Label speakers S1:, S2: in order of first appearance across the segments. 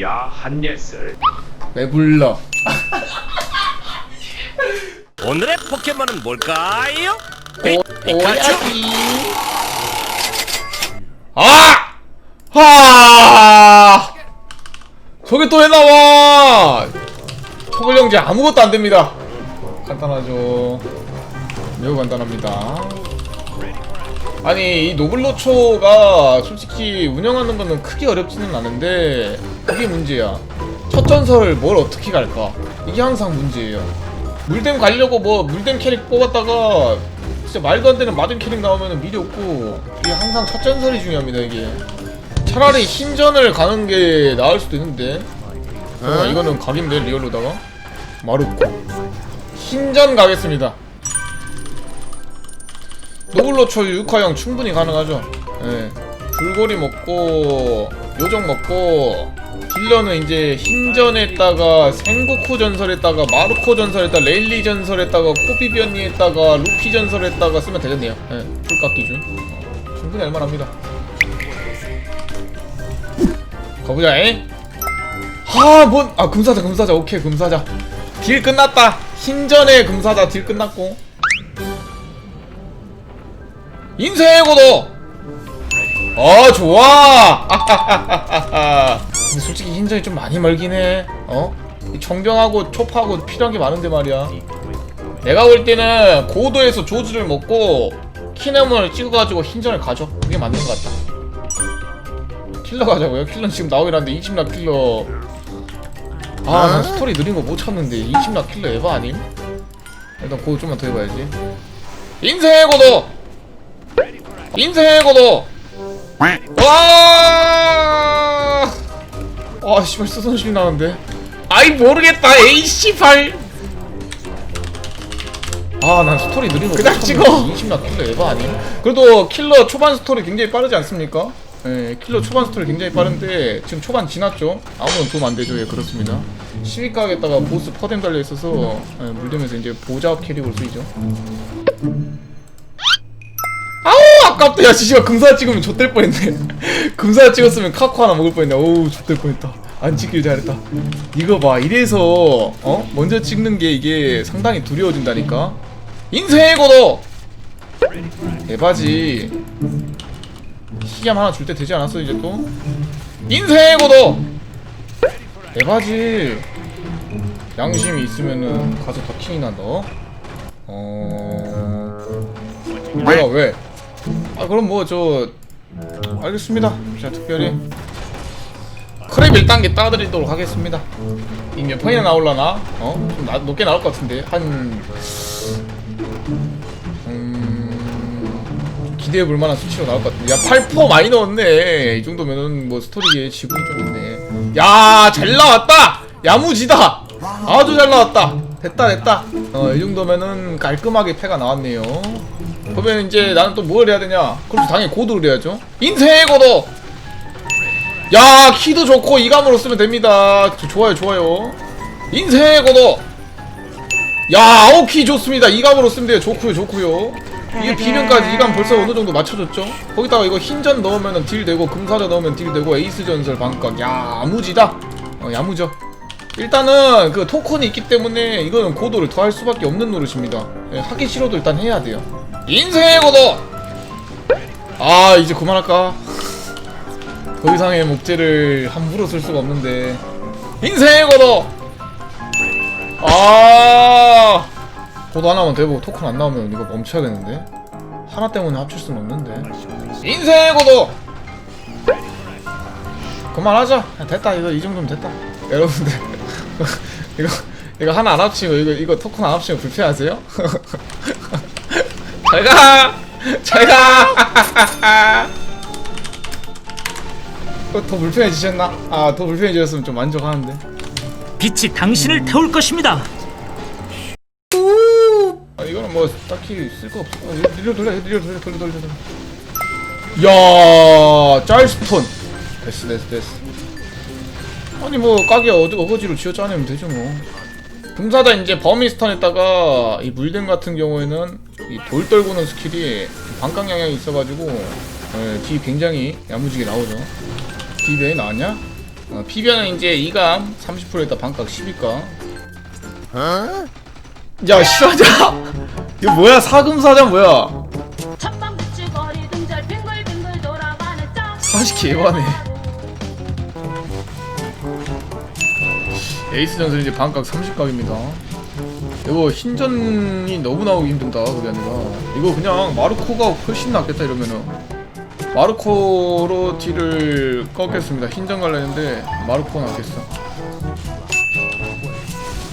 S1: 야 한예슬
S2: 왜 불러?
S3: 오늘의 포켓몬은 뭘까요?
S2: 오,
S3: 피카츄?
S2: 아! 하! 저게 또왜 나와? 초벌영제 아무것도 안 됩니다. 간단하죠. 매우 간단합니다. 아니 이 노블로초가 솔직히 운영하는 거는 크게 어렵지는 않은데 그게 문제야. 첫 전설을 뭘 어떻게 갈까? 이게 항상 문제예요. 물댐 가려고 뭐 물댐 캐릭 뽑았다가 진짜 말도 안 되는 마든 캐릭 나오면 미리 없고 이게 항상 첫 전설이 중요합니다 이게. 차라리 흰전을 가는 게 나을 수도 있는데. 아, 이거는 각인데 리얼로다가 마르코. 흰전 가겠습니다. 노블로초 육화형 충분히 가능하죠. 예. 불고리 먹고 요정 먹고 딜러는 이제 흰전에다가 생고쿠 전설에다가 마르코 전설에다가 레일리 전설에다가 코비비언니에다가 루피 전설에다가 쓰면 되겠네요. 예. 풀값 기준 어, 충분히 할만합니다. 가보자. 에? 아, 뭔? 아, 금사자, 금사자. 오케이, 금사자. 딜 끝났다. 흰전에 금사자 딜 끝났고. 인생의 고도! 어, 좋아! 근데 솔직히 흰전이 좀 많이 멀긴 해. 어? 이 정병하고 촉하고 필요한 게 많은데 말이야. 내가 볼 때는 고도에서 조즈를 먹고 키네몬을 찍어가지고 흰전을 가져. 그게 맞는 것 같다. 킬러 가자고요? 킬러는 지금 나오긴 한데 20라 킬러. 아, 난 스토리 느린 거못 찾는데 20라 킬러 에바 아님? 일단 고도 좀만 더 해봐야지. 인생의 고도! 인생의 고도! 와! 아, 씨발, 쓰선심 나는데. 아이, 모르겠다, 에이 씨발! 아, 난 스토리 느린 거 그냥 찍어! 20나 킬러 에바 아님? 그래도 킬러 초반 스토리 굉장히 빠르지 않습니까? 예, 킬러 초반 스토리 굉장히 빠른데 지금 초반 지났죠? 아무런 도움 안 되죠, 예, 그렇습니다. 시위각에다가 보스 퍼뎀 달려 있어서 예, 물되면서 이제 보자 캐릭으로 쓰이죠. 아깝다. 야 지시가 금사 찍으면 좆될 뻔했네. 금사 찍었으면 카코 하나 먹을 뻔했네. 어우 좆될 뻔했다. 안 찍길 잘했다. 이거 봐 이래서 어? 먼저 찍는 게 이게 상당히 두려워진다니까? 인생의 고도! 대바지. 희귀함 하나 줄 때 되지 않았어 이제 또? 인생의 고도! 대바지. 양심이 있으면은 가서 더 킹이나 너 어... 뭐야 왜? 아 그럼 뭐 저 알겠습니다. 자 특별히 크랩 1단계 따드리도록 하겠습니다. 이 몇 판이나 나올라나? 어? 좀 나, 높게 나올 것 같은데 한 음... 기대해 볼 만한 수치로 나올 것 같은데 야 8% 많이 넣었네 이 정도면은 뭐 스토리에 지분이 좀 있네 야 잘 나왔다 야무지다 아주 잘 나왔다 됐다 됐다 어 이 정도면은 깔끔하게 패가 나왔네요 그러면 이제 나는 또 뭘 해야 되냐? 그럼 당연히 고도를 해야죠. 인생의 고도. 야 키도 좋고 이감으로 쓰면 됩니다. 저- 좋아요 좋아요. 인생의 고도. 야 아홉 키 좋습니다. 이감으로 쓰면 돼요. 좋고요 좋고요. 이게 비명까지 이감 벌써 어느 정도 맞춰줬죠? 거기다가 이거 흰전 넣으면은 딜 되고 금사자 넣으면 딜 되고 에이스 전설 반각. 야 야무지다. 어 야무져. 일단은 그 토큰이 있기 때문에 이거는 고도를 더할 수밖에 없는 노릇입니다. 예, 하기 싫어도 일단 해야 돼요. 인생의 고도! 아 이제 그만할까? 더 이상의 목재를 함부로 쓸 수가 없는데 인생의 고도! 아 고도 하나만 되고 토큰 안 나오면 이거 멈춰야겠는데? 하나 때문에 합칠 수는 없는데 인생의 고도! 그만하자 야, 됐다 이거 이 정도면 됐다 여러분들 이거 이거 하나 안 합치고 이거 이거 토큰 안 합치면 불쾌하세요? 잘가! 잘가! 어, 더 불편해지셨나? 아, 더 불편해지셨으면 좀 만족하는데.
S4: 빛이 당신을 태울 것입니다.
S2: 아, 이거는 뭐, 딱히 쓸 거 없어. 어, 리려 돌려, 리려 돌려, 돌려, 돌려, 돌려. 야, 짤스톤. 됐어, 됐어, 됐어. 아니, 뭐, 가게 어디, 어거지로 쥐어짜내면 되죠, 뭐. 금사자 이제 버미스턴에다가 이 물댐 같은 경우에는 이 돌 떨구는 스킬이 반각 영향이 있어가지고 예, 딜 굉장히 야무지게 나오죠. 딜이 나왔냐? 어, 피변은 이제 2감 30%에다 반값 12가 야 실화자 이거 뭐야? 사금사자 뭐야?
S1: 첫방 부추거리 등절 빙글빙글 돌아가는 짱.
S2: 40개 예반해 에이스 전설 이제 반값 30각입니다. 이거 흰전이 너무 나오기 힘든다 그게 아니라. 이거 그냥 마르코가 훨씬 낫겠다 이러면은. 마르코로 딜을 꺾겠습니다. 흰전 갈려는데 마르코가 낫겠어.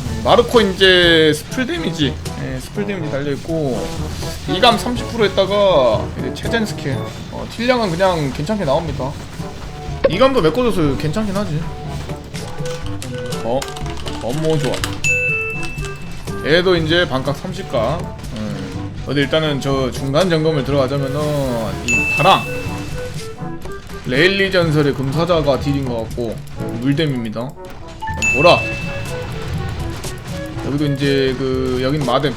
S2: 음, 마르코 이제 스플 데미지. 예, 스플 데미지 달려있고 2감 30% 했다가 이제 체젠 스킬. 어, 딜량은 그냥 괜찮게 나옵니다. 2감도 메꿔줘서 괜찮긴 하지 어? 업무 좋아 얘도 이제 반값 30가 음. 어디 일단은 저 중간 점검을 들어가자면은 이 파랑 레일리 전설의 금사자가 딜인 것 같고 물댐입니다 보라 여기도 이제 그 여긴 마뎀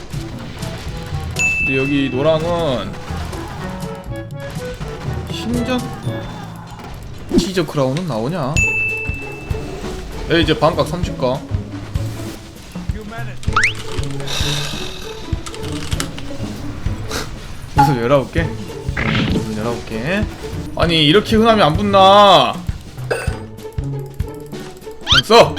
S2: 근데 여기 노랑은 흰전 치저 크라운은 나오냐? 야 이제 반값 30가 무슨 19개? 음, 무슨 19개? 아니 이렇게 흔하면 안 붙나? 안 써!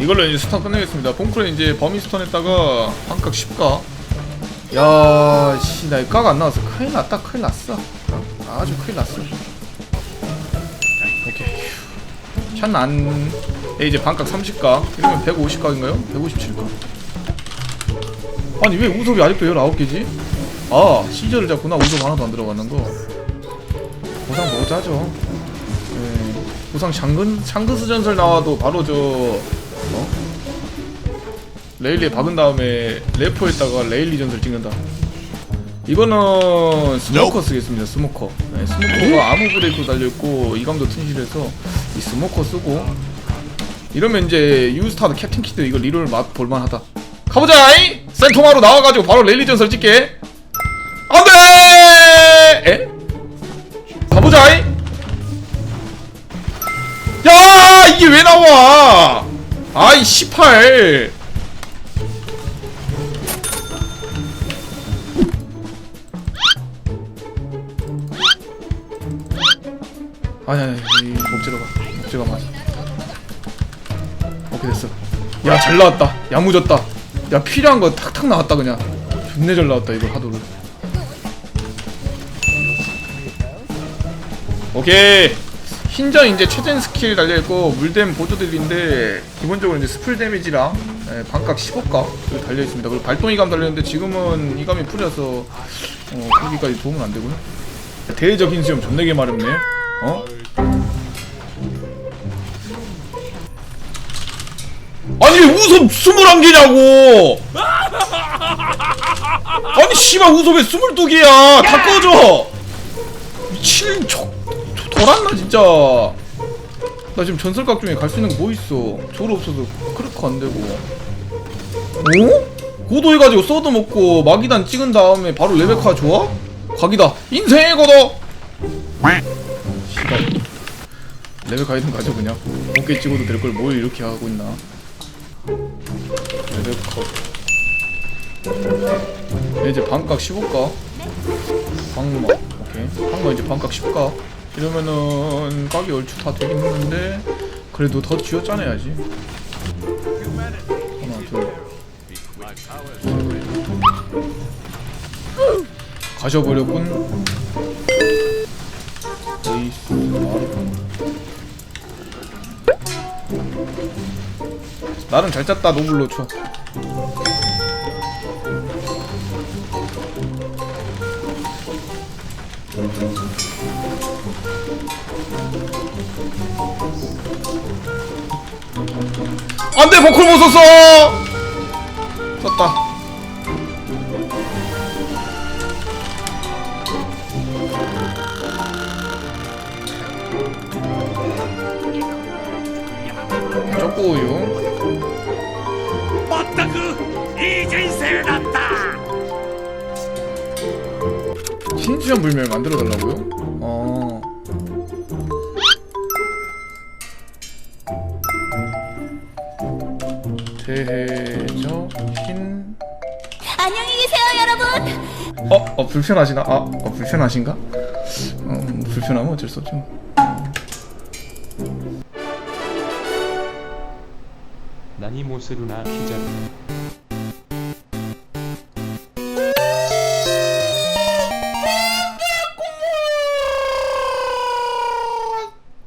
S2: 이걸로 이제 스턴 끝내겠습니다. 봉크는 이제 범위 스턴 했다가 반각 10가. 야, 씨, 나 이거 안 나왔어. 큰일 났다, 큰일 났어. 아주 큰일 났어. 오케이. 샷 안. 예, 이제 반각 30가. 이러면 150각인가요? 157가. 아니, 왜 우섭이 아직도 19개지? 아, 시저를 잡구나. 우섭 하나도 안 들어가는 거. 보상 먹자죠. 예. 보상 장근, 장근스 전설 나와도 바로 저, 어? 레일리에 박은 다음에 레포에다가 레일리 전설 찍는다. 이거는 스모커 쓰겠습니다. 스모커. 네, 스모커가 아무 브레이크 달려있고 이감도 튼실해서 이 스모커 쓰고 이러면 이제 유스타드 캡틴 키드 이거 리롤 맛 볼만하다. 가보자이! 센토마로 나와가지고 바로 레일리 전설 찍게. 안돼! 에? 가보자이! 야 이게 왜 나와? 아이 18. 아니 아니 이 목재로 가 목재가 맞아. 오케이 됐어. 야 잘 나왔다. 야무졌다. 야 필요한 거 탁탁 나왔다 그냥. 존내 잘 나왔다 이거 하도를. 오케이. 흰전 이제 최전 스킬 달려있고 물댐 보조들인데 기본적으로 이제 스플 데미지랑 예, 반각 15가 달려있습니다 그리고 발동이 감 달려있는데 지금은 이감이 풀려서 어, 거기까지 도움은 안되고요 대외적인 수염 존나게 마렵네 어? 아니 왜 우섭 21개냐고! 아니 씨발 우섭 왜 22개야! 다 꺼져! 미친 척 돌았나 진짜! 나 지금 전설각 중에 갈 수 있는 거 뭐 있어? 저로 없어서 크르크 안 되고. 어? 고도해가지고 써도 먹고 마기단 찍은 다음에 바로 레베카 좋아? 각이다. 인생의 고도 씨발 레베카이든 가져 그냥. 어깨 찍어도 될 걸 뭘 이렇게 하고 있나? 레베카 얘 이제 반각 15가 방마 오케이. 방마 이제 반각 10가 이러면은 각이 얼추 다 되긴 했는데 그래도 더 쥐어짜내야지. 하나 둘. 가셔버렸군 나름 잘 짰다 노블로 쳐 안돼 버클 못 썼어! 썼다
S3: 세났다
S2: 신주현 불멸 만들어 달라고요? 어. 대해저 흰.
S5: 안녕히 계세요, 여러분.
S2: 어, 어 불편하시나? 아, 어 불편하신가? 어, 불편하면 어쩔 수 없죠.
S6: 何もするな、ひじゃる。